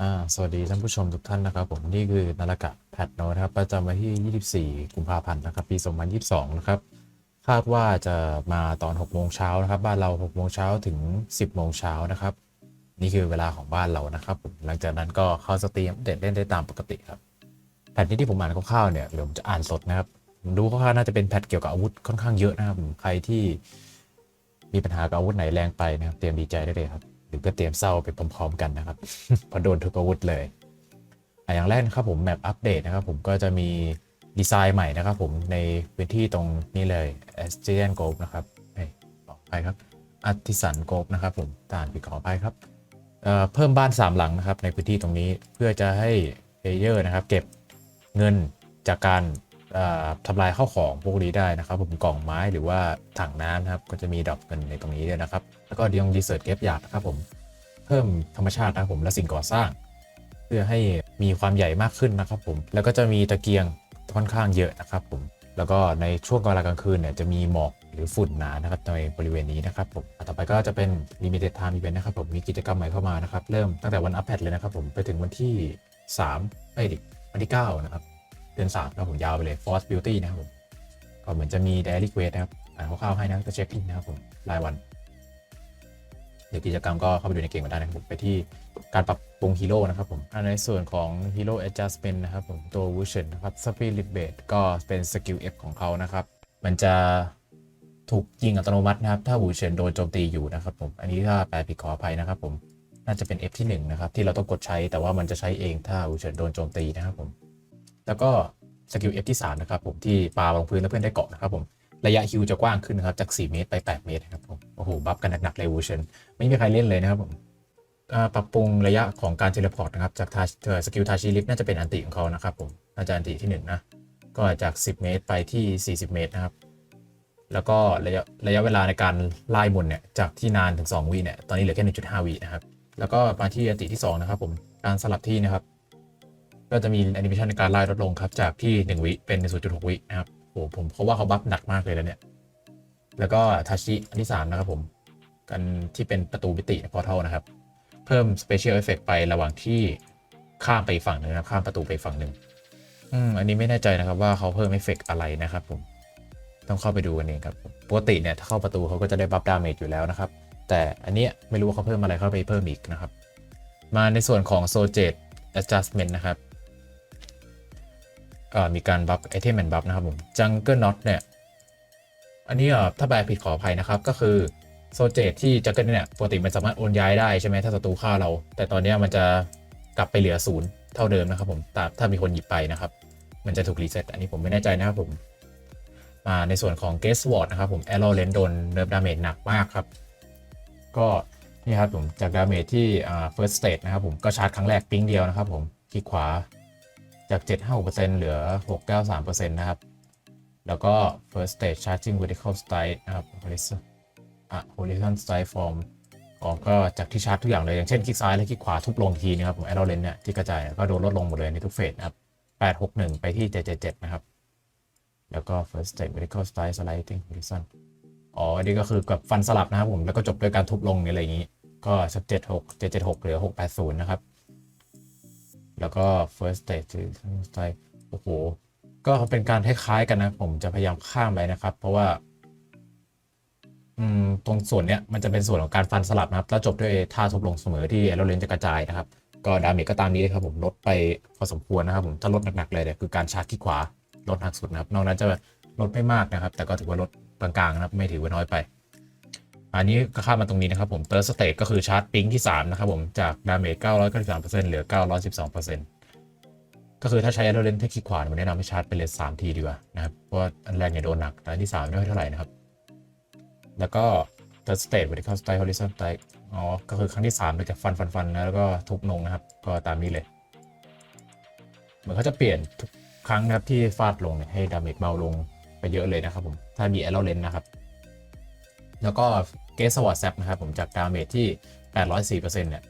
อ่าสวัสดีท่านผู้ชมทุกท่านนะครับผมนี่คือนาฬกะแพทโนนะครับประจำวันที่ 24 กุมภาพันธ์นะครับปี2022 นะครับ คาดว่าจะมาตอน 6 โมงเช้านะครับ บ้านเรา 6 โมงเช้าถึง 10 โมงเช้านะครับ นี่คือเวลาของบ้านเรานะครับผมหลังจากนั้นก็เข้าสตรีมอัปเดเล่นได้ตามปกติครับแพทนี้ที่ผมอ่านคร่าวๆเนี่ยเดี๋ยวผมจะอ่านสดนะครับดูคร่าวๆน่าจะเป็นแพทเกี่ยวกับอาวุธค่อนข้างเยอะนะครับใครที่มีปัญหากับอาวุธไหนแรงไปนะครับเตรียมดีใจได้เลยครับ หรือก็เตรียมเศร้าไปพร้อม ๆ กันนะครับพราะโดนทุกอาวุธเลยอะอย่างแรกนะครับผมแมปอัปเดตนะครับผมก็จะมีดีไซน์ใหม่นะครับผมในพื้นที่ตรงนี้เลย a s t i a n g r o v e นะครับเฮ้ยขออภัยครับอัติสันโกบนะครับผมตานผิดขออภัยครับเเพิ่มบ้านสามหลังนะครับในพื้นที่ตรงนี้เพื่อจะให้เพลเยอร์นะครับ เก็บเงินจากการ ทำลายข้าวของพวกนี้ได้นะครับผมกล่องไม้หรือว่าถังน้ำนะครับ ก็จะมีดอกเงินในตรงนี้ด้วยนะครับ แล้วก็ดีองดีเซิร์ตเก็บหยาดนะครับผมเพิ่มธรรมชาตินะครับผมและสิ่งก่อสร้าง เพื่อให้มีความใหญ่มากขึ้นนะครับผมแล้วก็จะมีตะเกียงค่อนข้างเยอะนะครับผมแล้วก็ในช่วงเวลากลางคืนเนี่ยจะมีหมอกหรือฝุ่นหนานะครับในบริเวณนี้นะครับผมต่อไปก็จะเป็น limited time event นะครับผมมีกิจกรรมใหม่เข้ามานะครับ เริ่มตั้งแต่วันอัปเดตเลยนะครับผมไปถึงวันที่3ไม่ดิวันที่ 9 นะครับ เดือน3นะครับผมยาวไปเลย Force Beauty นะครับผมก็เหมือนจะมี Daily Quest นะครับอ่านคร่าวๆให้นะก็เช็คอินนะครับผมรายวัน เดี๋ยวกิจกรรมก็เข้าไปดูในเกมกันได้นะครับผมไปที่การปรับปรุงฮีโร่นะครับผมในส่วนของ Hero Adjustment นะครับผมตัว v u s i o n นะครับ Spirit b a s e ก็เป็นสกิล F ของเขานะครับ มันจะถูกยิงอัตโนมัตินะครับ ถ้า v u s i o n โดนโจมตีอยู่นะครับผม อันนี้ถ้าแปลผิดขออภัยนะครับผม น่าจะเป็น F ที่1นะครับที่เราต้องกดใช้ แต่ว่ามันจะใช้เองถ้า v u s i o n โดนโจมตีนะครับผม แล้วก็สกิล F ที่3นะครับผมที่ปาลงพื้นแล้วเพื่อนได้เกาะนะครับผมระยะฮิวจะกว้างขึ้นนะครับจาก 4 เมตรไป 8 เมตรนะครับผมโอ้โหบัฟกันหนักๆเลยวูเชนไม่มีใครเล่นเลยนะครับผมปรับปรุงระยะของการเทเลพอร์ตนะครับจากทาสกิลทาชิลิฟน่าจะเป็นอันติของเขานะครับผมน่าจะอันติที่ 1 นะ ก็จาก 10 เมตรไปที่ 40 เมตรนะครับ แล้วก็ระยะระยะเวลาในการไล่บนเนี่ยจากที่นานถึง 2วิเนี่ยตอนนี้เหลือแค่ 1.5วินะครับแล้วก็มาที่อันติที่2นะครับผมการสลับที่นะครับ ก็จะมีแอนิเมชันในการไล่ลดลงครับ จากที่ 1 วิเป็น0.6 วินะครับโอ้ผมเพราะว่าเขาบัฟหนักมากเลยแล้วเนี่ย แล้วก็ทาชิอันที่ 3 นะครับผม กันที่เป็นประตูมิติพอเท่านะครับ เพิ่ม Special Effect ไประหว่างที่ข้ามไปฝั่งหนึ่งนะครับข้ามประตูไปฝั่งหนึ่งอืมอันนี้ไม่แน่ใจนะครับว่าเขาเพิ่มเอฟเฟกอะไรนะครับผมต้องเข้าไปดูกันเองครับปกติเนี่ยถ้าเข้าประตูเขาก็จะได้บัฟดาเมจอยู่แล้วนะครับ แต่อันนี้ไม่รู้ว่าเขาเพิ่มอะไรเข้าไปเพิ่มอีกนะครับ มาในส่วนของ s o j e t Adjustment นะครับ มีการบัฟไอเทมแอนบัฟนะครับผม Jungle Knot เนี่ย อันนี้ถ้าแปลผิดขออภัยนะครับ ก็คือโซเจตที่จักเกิลเนี่ยปกติมันสามารถโอนย้ายได้ใช่ไหมถ้าศัตรูฆ่าเรา แต่ตอนนี้มันจะกลับไปเหลือศูนย์เท่าเดิมนะครับผมแต่ถ้ามีคนหยิบไปนะครับ มันจะถูกรีเซ็ตอันนี้ผมไม่แน่ใจนะครับผมมาในส่วนของ g u e s t Ward นะครับผม a r r o w l e n โดนเนิร์ฟดาเมจหนักมากครับ ก็นี่ครับผมจากดาเมจที่อ่า first stage นะครับผมก็ชาร์จครั้งแรกปิ้งเดียวนะครับผมคลิกขวา จาก 756%เหลือ 693%นะครับ แล้วก็ first stage charging vertical strike นะครับ horizon อะ horizon strike form อ๋อก็จากที่ชาร์จทุกอย่างเลย อย่างเช่นคลิกซ้ายและคลิกขวาทุบลงทีนะครับผม arrow length เนี่ยที่กระจายก็โดนลดลงหมดเลยในทุกเฟสนะครับ 861 ไปที่ 777 นะครับ แล้วก็ first stage vertical strike sliding horizon อ๋ออันนี้ก็คือกับฟันสลับนะครับผม แล้วก็จบด้วยการทุบลงในอะไรอย่างนี้ ก็สัก76 776 เหลือ 680 นะครับ แล้วก็ first stage strike โอ้โห ก็เป็นการคล้ายๆกันนะ ผมจะพยายามข้ามไปนะครับ เพราะว่า อืม ตรงส่วนเนี้ยมันจะเป็นส่วนของการฟันสลับนะครับ แล้วจบด้วยท่าทุบลงเสมอที่แอโรเลนจะกระจายนะครับ ก็ดาเมจก็ตามนี้เลยครับ ผมลดไปพอสมควรนะครับ ผมถ้าลดหนักๆเลยเนี่ยคือการชาร์จที่ขวาลดหนักสุดนะครับ นอกนั้นจะลดไม่มากนะครับ แต่ก็ถือว่าลดกลางๆนะครับ ไม่ถือว่าน้อยไป อันนี้ก็ข้ามมาตรงนี้นะครับผมเติร์สเตทก็คือชาร์จปิงที่ 3 นะครับผมจากดาเมจ993%เหลือ 912%ก็คือถ้าใช้ a อ r o w l e n ที่คลิกขวาผมแนะนำให้ชาร์จไปเลย3ทีดีกว่านะครับเพราะว่าอันแรกเนี่ยโดนหนักแต่อันที่ 3 ไม่ค่อยเท่าไหร่นะครับ แล้วก็ third stage vertical strike horizon strike อ๋อ ก็คือครั้งที่3เราจะฟันฟันฟันแล้วก็ทุบลงนะครับ ก็ตามนี้เลย เหมือนเขาจะเปลี่ยนทุกครั้งนะครับที่ฟาดลงให้ดาเมจเบาลงไปเยอะเลยนะครับผมถ้ามี a อ r o w l e n นะครับ แล้วก็เกสวอตแซปนะครับผมจากดาเมจที่ 804%เนี่ย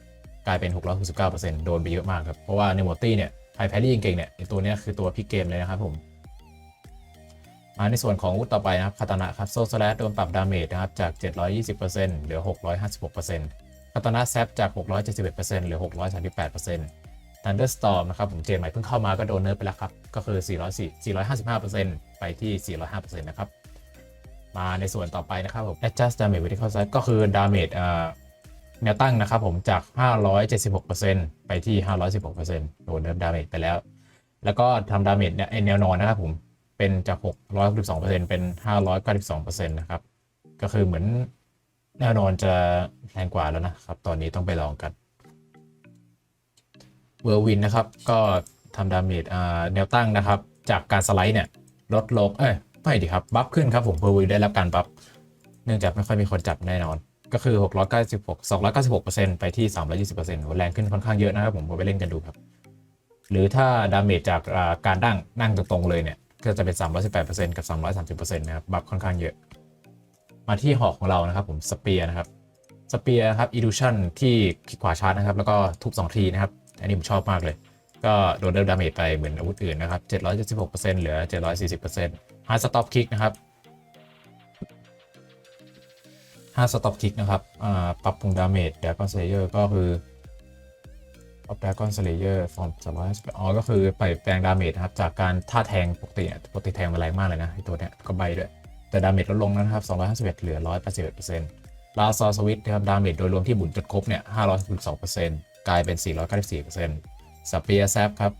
กลายเป็น 669%โดนไปเยอะมากครับ เพราะว่าในโมตี้เนี่ยไฮแพรี่เก่งเนี่ยตัวเนี้ยคือตัวพิกเกมเลยนะครับผมมาในส่วนของอาวุธต่อไปนะครับคาตานะครับโซสแลดโดนปรับดาเมจนะครับจาก 720%เหลือ 656%คาตานาแซปจาก 671%เหลือ 638% Thunderstorm นะครับผมเจนใหม่เพิ่งเข้ามาก็โดนเนิร์ฟไปแล้วครับ ก็คือ 404 455%ไปที่ 405%นะครับ มาในส่วนต่อไปนะครับผม adjust damage vertical size ก็คือ damage เอ่อแนวตั้งนะครับผมจาก 576%ไปที่ 516%โดนเนิร์ฟ damage ไปแล้ว แล้วก็ทำ damage เนี่ยแนวนอนนะครับผมเป็นจาก 662%เป็น 592%นะครับ ก็คือเหมือนแนวนอนจะแรงกว่าแล้วนะครับ ตอนนี้ต้องไปลองกันเวอร์วินนะครับ ก็ทำดาเมจแนวตั้งนะครับ จากการสไลด์เนี่ย ลดลงเอ้ย ไม่ดีครับ บัฟขึ้นครับผมเวอร์วินได้รับการบัฟ เนื่องจากไม่ค่อยมีคนจับแน่นอน ก็คือ 696 296%ไปที่ 320%โหแรงขึ้นค่อนข้างเยอะนะครับผมไปเล่นกันดูครับ หรือถ้าดาเมจจากการนั่งนั่งตรงๆเลยเนี่ย ก็จะเป็น 318%กับ 330%นะครับ บัฟค่อนข้างเยอะ มาที่หอกของเรานะครับผมสเปียร์นะครับสเปียร์ครับอีดูชันที่คลิกขวาชาร์จนะครับ แล้วก็ทุบ2ทีนะครับ อันนี้ผมชอบมากเลย ก็โดนเดิมดาเมจไปเหมือนอาวุธอื่นนะครับ 776%เหลือ 740% Hard Stop Kick นะครับ Hard Stop Kick นะครับอ่าปรับปรุงดาเมจ Dragon Slayer ก็คือปรับ Dragon Slayer from 350อ๋อก็คือไปแปลงดาเมจนะครับ จากการท่าแทงปกติเนี่ยปกติแทงมันแรงมากเลยนะไอตัวเนี้ยก็ใบด้วย แต่ดาเมจลดลงนะครับ 251 เหลือ 181%ลาซอสวิตนะครับ ดาเมจโดยรวมที่หมุนจนครบเนี่ย512%กลายเป็น 494%สเปียร์แซฟครับ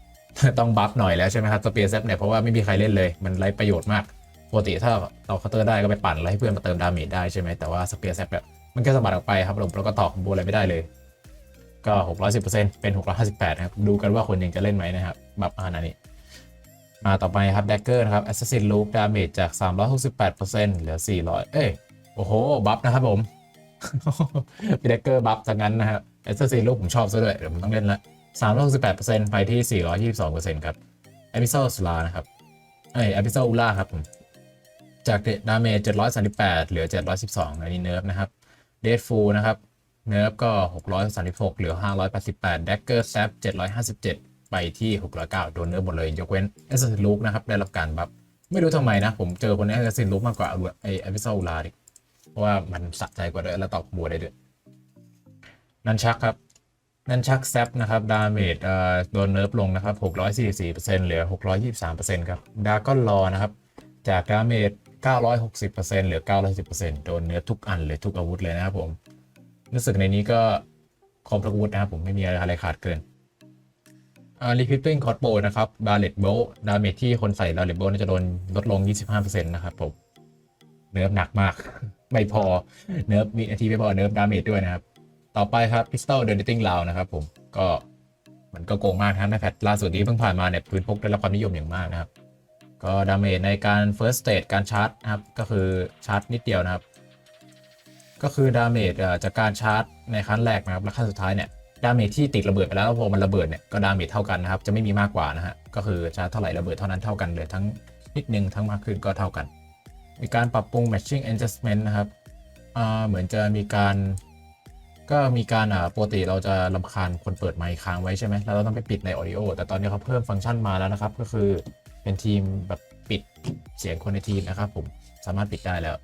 ต้องบัฟหน่อยแล้วใช่ไหมครับสเปียร์แซฟเนี่ยเพราะว่าไม่มีใครเล่นเลยมันไร้ประโยชน์มากปกติถ้าเราเคาน์เตอร์ได้ก็ไปปั่นแล้วให้เพื่อนมาเติมดาเมจได้ใช่ไหมแต่ว่าสเปียร์แซฟแบบมันแค่สะบัดออกไปครับแล้วก็ต่อคอมโบอะไรไม่ได้เลย ก็ 610%เป็น 658นะครับดูกันว่าคนยังจะเล่นไหมนะครับบัฟขนาดนี้ มาต่อไปครับ d ดกเกอร์นะครับ Assassin Loop Damage จาก 368%เหลือ 400 เอ้ยโอ้โหบัฟนะครับผมพี่ d ดกเกอร์บัฟทั้งนั้นนะครับ Assassin Loop ผมชอบซะด้วยเดี๋ยวผมต้องเล่นละ 368%ไปที่ 422%ครับ Abyssal s l a นะครับเอ้ย Abyssal Ula ครับผมจากดาเมจ738 เหลือ 712 อันนี้เนิร์ฟนะครับ Deadful นะครับเนิร์ฟก็ 636 เหลือ 588 Dagger Sap 757 ไปที่ 609 โดนเนิร์ฟหมดเลย ยกเว้น Assassin Luke นะครับ ได้รับการบัฟ ไม่รู้ทำไมนะ ผมเจอคนนี้ Assassin Luke มากกว่าไอ้ Abyssal Ula ดิเพราะว่ามันสะใจกว่าด้วย แล้วตอบบัวได้ด้วย นันชักครับ นั่นชักแซปนะครับ ดาเมจเอ่อโดนเนิร์ฟลงนะครับ 644%เหลือ 623%ครับดาก้อนรอนะครับ จากดาเมจ960%เหลือ 910%โดนเนิร์ฟทุกอันเลยทุกอาวุธเลยนะครับผม รู้สึกในนี้ก็คอมพลวุธนะครับผมไม่มีอะไรขาดเกินอ่า Repeating c o r d b o นะครับ b a r l e t Bolt ดาเมจที่คนใส่ b a r l e t Bolt น่าจะโดนลดลง 25%นะครับผม เนิร์ฟหนักมาก ไม่พอ เนิร์ฟมีนาทีไม่พอเนิร์ฟดาเมจด้วยนะครับ ต่อไปครับ Pistol Donating Round นะครับผมก็มันก็โกงมากนะครับในแพทล่าสุดที่เพิ่งผ่านมาเนี่ยปืนพกได้รับความนิยมอย่างมากนะครับ ก็ดาเมจในการ First Stage การชาร์จนะครับ ก็คือชาร์จนิดเดียวนะครับ ก็คือดาเมจเอ่อจากการชาร์จในขั้นแรกนะครับและขั้นสุดท้ายเนี่ยดาเมจที่ติดระเบิดไปแล้วพอมันระเบิดเนี่ยก็ดาเมจเท่ากันนะครับจะไม่มีมากกว่านะฮะก็คือชาร์จเท่าไหร่ระเบิดเท่านั้นเท่ากันเลยทั้งนิดนึงทั้งมากขึ้นก็เท่ากัน มีการปรับปรุง matching adjustment นะครับอ่าเหมือนจะมีการ ก็มีการอ่าปกติเราจะลำคาญคนเปิดไมค์ค้างไว้ใช่ไหมแล้วเราต้องไปปิดใน audio แต่ตอนนี้เขาเพิ่มฟังก์ชันมาแล้วนะครับ ก็คือเป็นทีมแบบปิดเสียงคนในทีมนะครับผมสามารถปิดได้แล้ว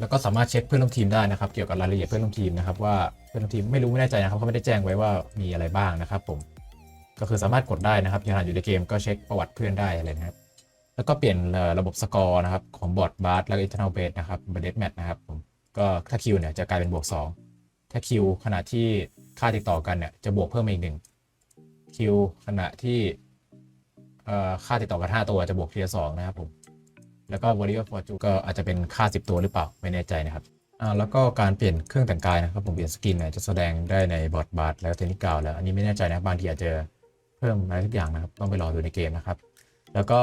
แล้วก็สามารถเช็คเพื่อนร่วมทีมได้นะครับ เกี่ยวกับรายละเอียดเพื่อนร่วมทีมนะครับว่าเพื่อนร่วมทีมไม่รู้ไม่แน่ใจนะครับเขาไม่ได้แจ้งไว้ว่ามีอะไรบ้างนะครับ ผม ก็คือสามารถกดได้นะครับขณะอยู่ในเกมก็เช็คประวัติเพื่อนได้อะไรนะครับ แล้วก็เปลี่ยนระบบสกอร์นะครับของบอร์ดบาร์สแล้วก็อินเทอร์เน็ตเบสนะครับเบสแมทนะครับผมก็ถ้าคิวเนี่ยจะกลายเป็นบวก2 ถ้าคิวขณะที่ค่าติดต่อกันเนี่ยจะบวกเพิ่มอีกหนึ่งคิวขณะที่ค่าติดต่อกัน 5 ตัวจะบวกทีละสองนะครับผม แล้วก็ Warrior Fortune ก็อาจจะเป็นค่า 10 ตัวหรือเปล่า ไม่แน่ใจนะครับอ่าแล้วก็การเปลี่ยนเครื่องแต่งกายนะครับผมเปลี่ยนสกินเนี่ยจะแสดงได้ในบอร์ดบาร์แล้วเทนิคกาวแล้ว อันนี้ไม่แน่ใจนะบางทีอาจจะเพิ่มอะไรทุกอย่างนะครับ ต้องไปรอดูในเกมนะครับ แล้วก็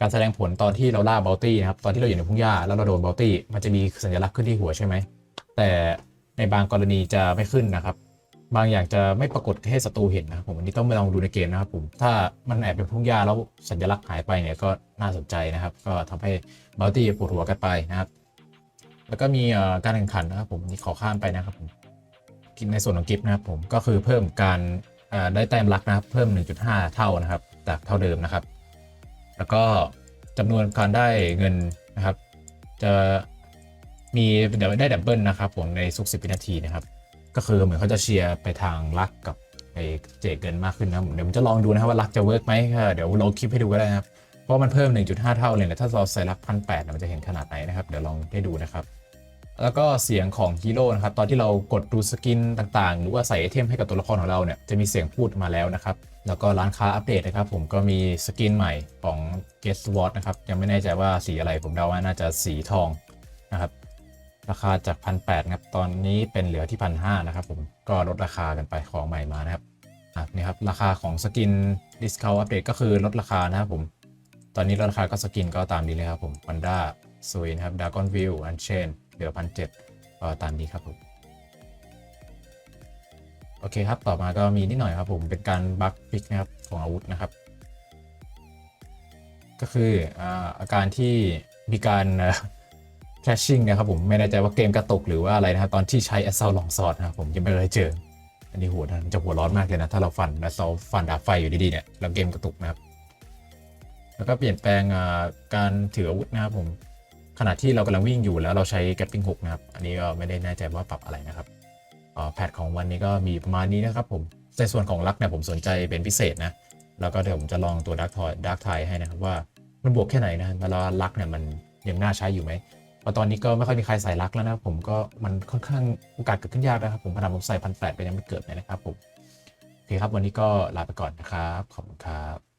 การแสดงผลตอนที่เราล่าบัลตี้นะครับ ตอนที่เราอยู่ในพุ่งหญ้าแล้วเราโดนบัลตี้ มันจะมีสัญลักษณ์ขึ้นที่หัวใช่ไหม แต่ ในบางกรณีจะไม่ขึ้นนะครับ บางอย่างจะไม่ปรากฏให้ศัตรูเห็นนะครับผมอันนี้ต้องไปลองดูในเกมนะครับผมถ้ามันแอบเป็นพุ่งหญ้าแล้วสัญลักษณ์หายไปเนี่ยก็น่าสนใจนะครับ ก็ทำให้บัลตี้ปวดหัวกันไปนะครับ แล้วก็มีการแข่งขันนะครับผมนี่ขอข้ามไปนะครับผมกินในส่วนของกิฟต์นะครับผมก็คือเพิ่มการได้แต้มรักนะครับเพิ่ม 1.5 เท่านะครับ จากเท่าเดิมนะครับ แล้วก็จำนวนการได้เงินนะครับ จะ มีเดี๋ยวได้ดับเบิลนะครับผมในสุกสิบวินาทีนะครับ ก็คือเหมือนเขาจะเชียร์ไปทางรักกับไอ้เจเกินมากขึ้นนะครับเดี๋ยวผมจะลองดูนะครับว่ารักจะเวิร์กไหมเดี๋ยวลองคลิปให้ดูก็ได้นะครับ เพราะมันเพิ่ม 1.5 เท่าเลยนะถ้าเราใส่รักพันแปดมันจะเห็นขนาดไหนนะครับเดี๋ยวลองให้ดูนะครับแล้วก็เสียงของฮีโร่นะครับตอนที่เรากดดูสกินต่างๆ หรือว่าใส่ไอเทมให้กับตัวละครของเราเนี่ยจะมีเสียงพูดมาแล้วนะครับแล้วก็ร้านค้าอัปเดตนะครับผมก็มีสกินใหม่ของ Guest Sword นะครับยังไม่แน่ใจว่าสีอะไรผมเดาว่าน่าจะสีทองนะครับ ราคาจากพันแปดครับ ตอนนี้เป็นเหลือที่พันห้านะครับผมก็ลดราคากันไปของใหม่มานะครับอะนี่ครับราคาของสกิน Discount อัปเดตก็คือลดราคานะครับผม ตอนนี้ลดราคาก็สกินก็ตามนี้เลยครับผม Panda ซ u ยนะครับ Dragon View Unchain เหลือพันเก็ตามนี้ครับผมโอเคครับ ต่อมาก็มีนิดหน่อยครับผม เป็นการบัคฟิกนะครับของอาวุธนะครับ ก็คืออาการที่มีการ แคชชิ่งนะครับผมไม่แน่ใจว่าเกมกระตุกหรือว่าอะไรนะครับตอนที่ใช้ a s s a u l t Longsword นะครับผมยังไม่เคยเจอ อันนี้หัวนะมันจะหัวร้อนมากเลยนะ ถ้าเราฟันแล้วเราฟันดาบไฟอยู่ดีๆเนี่ยแล้วเกมกระตุกนะครับ แล้วก็เปลี่ยนแปลงการถืออาวุธนะครับผมขณะที่เรากำลังวิ่งอยู่แล้วเราใช้แกปปิ้งฮุกนะครับ อันนี้ก็ไม่ได้แน่ใจว่าปรับอะไรนะครับอ่าแพทของวันนี้ก็มีประมาณนี้นะครับผมในส่วนของลักเนี่ยผมสนใจเป็นพิเศษนะ แล้วก็เดี๋ยวผมจะลองตัวดักทอยดักไทให้นะครับว่ามันบวกแค่ไหนนะแล้วลักเนี่ยมันยังน่าใช้อยู่ไหม พราะตอนนี้ก็ไม่ค่อยมีใครใส่ลักแล้วนะผมก็มันค่อนข้างโอกาสเกิดขึ้นยากนะครับผมขนาดผมใส่พันแปดไปยังไม่เกิดเลยนะครับผมโอเคครับวันนี้ก็ลาไปก่อนนะครับขอบคุณครับ